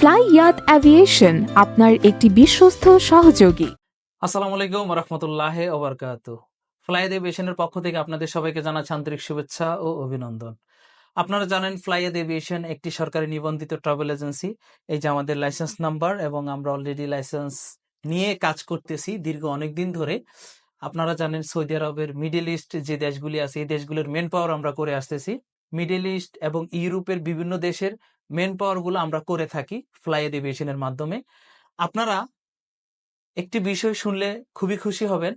Fly ইয়াত aviation আপনার একটি বিশ্বস্ত সহযোগী। আসসালামু আলাইকুম রহমতুল্লাহ এভিয়েশনের পক্ষ থেকে আপনাদের সবাইকে জানাচ্ছি আন্তরিক শুভেচ্ছা ও অভিনন্দন। আপনারা জানেন ফ্লাই এভিয়েশন একটি সরকারি নিবন্ধিত ট্রাভেল এজেন্সি। এই যে আমাদের লাইসেন্স নাম্বার এবং আমরা অলরেডি লাইসেন্স নিয়ে কাজ করতেছি দীর্ঘ অনেক দিন ধরে। আপনারা জানেন সৌদি আরবের মিডল ইস্ট যে দেশগুলি আছে, এই দেশগুলোর মেন পাওয়ার আমরা করে আসতেছি। মিডল ইস্ট এবং ইউরোপের বিভিন্ন দেশের মেন পাওয়ারগুলো আমরা করে থাকি ফ্লাই এভিয়েশনের মাধ্যমে। আপনারা একটি বিষয় শুনলে খুবই খুশি হবেন,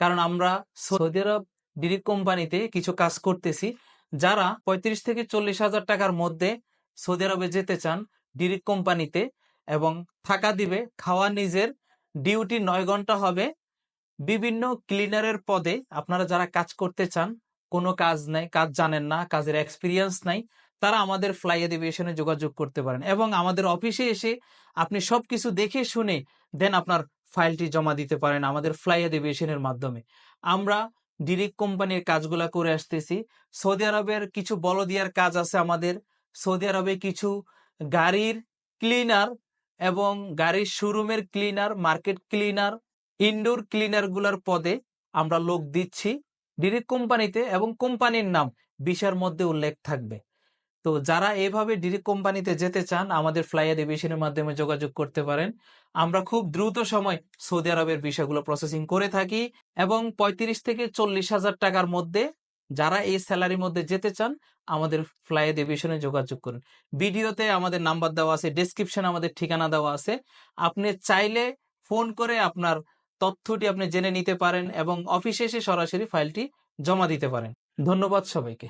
কারণ আমরা সৌদি আরব ডিরেক্ট কোম্পানিতে কিছু কাজ করতেছি, যারা পঁয়ত্রিশ থেকে চল্লিশ হাজার টাকার মধ্যে সৌদি আরবে যেতে চান ডিরেক্ট কোম্পানিতে এবং থাকা দিবে, খাওয়া নিজের ডিউটি নয় ঘণ্টা হবে। বিভিন্ন ক্লিনারের পদে আপনারা যারা কাজ করতে চান, কোনো কাজ নাই, কাজ জানেন না, কাজের এক্সপিরিয়েন্স নাই তারা আমাদের ফ্লাই এডিভিয়েশনে যোগাযোগ করতে পারেন এবং আমাদের অফিসে এসে আপনি সবকিছু দেখে শুনে দেন আপনার ফাইলটি জমা দিতে পারেন আমাদের ফ্লাই এডিভিয়েশনের মাধ্যমে। আমরা ডিরেক্ট কোম্পানির কাজগুলা করে আসতেছি। সৌদি আরবের কিছু বলদিয়ার কাজ আছে আমাদের। সৌদি আরবে কিছু গাড়ির ক্লিনার এবং গাড়ির শোরুমের ক্লিনার মার্কেট ক্লিনার ইনডোর ক্লিনারগুলার পদে আমরা লোক দিচ্ছি। ডিরেক্ট কোম্পানিতে এবং কোম্পানির নাম বিশার মধ্যে উল্লেখ থাকবে। তো যারা এভাবে ডিরেক্ট কোম্পানিতে যেতে চান, আমাদের ফ্লাই এভিয়েশনের মাধ্যমে যোগাযোগ করতে পারেন। আমরা খুব দ্রুত সময় সৌদি আরবের বিষয়গুলো প্রসেসিং করে থাকি এবং পঁয়ত্রিশ থেকে চল্লিশ হাজার টাকার মধ্যে যারা এই স্যালারির মধ্যে যেতে চান, আমাদের ফ্লাই এভিয়েশনে যোগাযোগ করুন। ভিডিওতে আমাদের নাম্বার দেওয়া আছে ডেসক্রিপশনে আমাদের ঠিকানা দেওয়া আছে। আপনি চাইলে ফোন করে আপনার তথ্যটি আপনি জেনে নিতে পারেন এবং অফিসে এসে সরাসরি ফাইলটি জমা দিতে পারেন। ধন্যবাদ সবাইকে।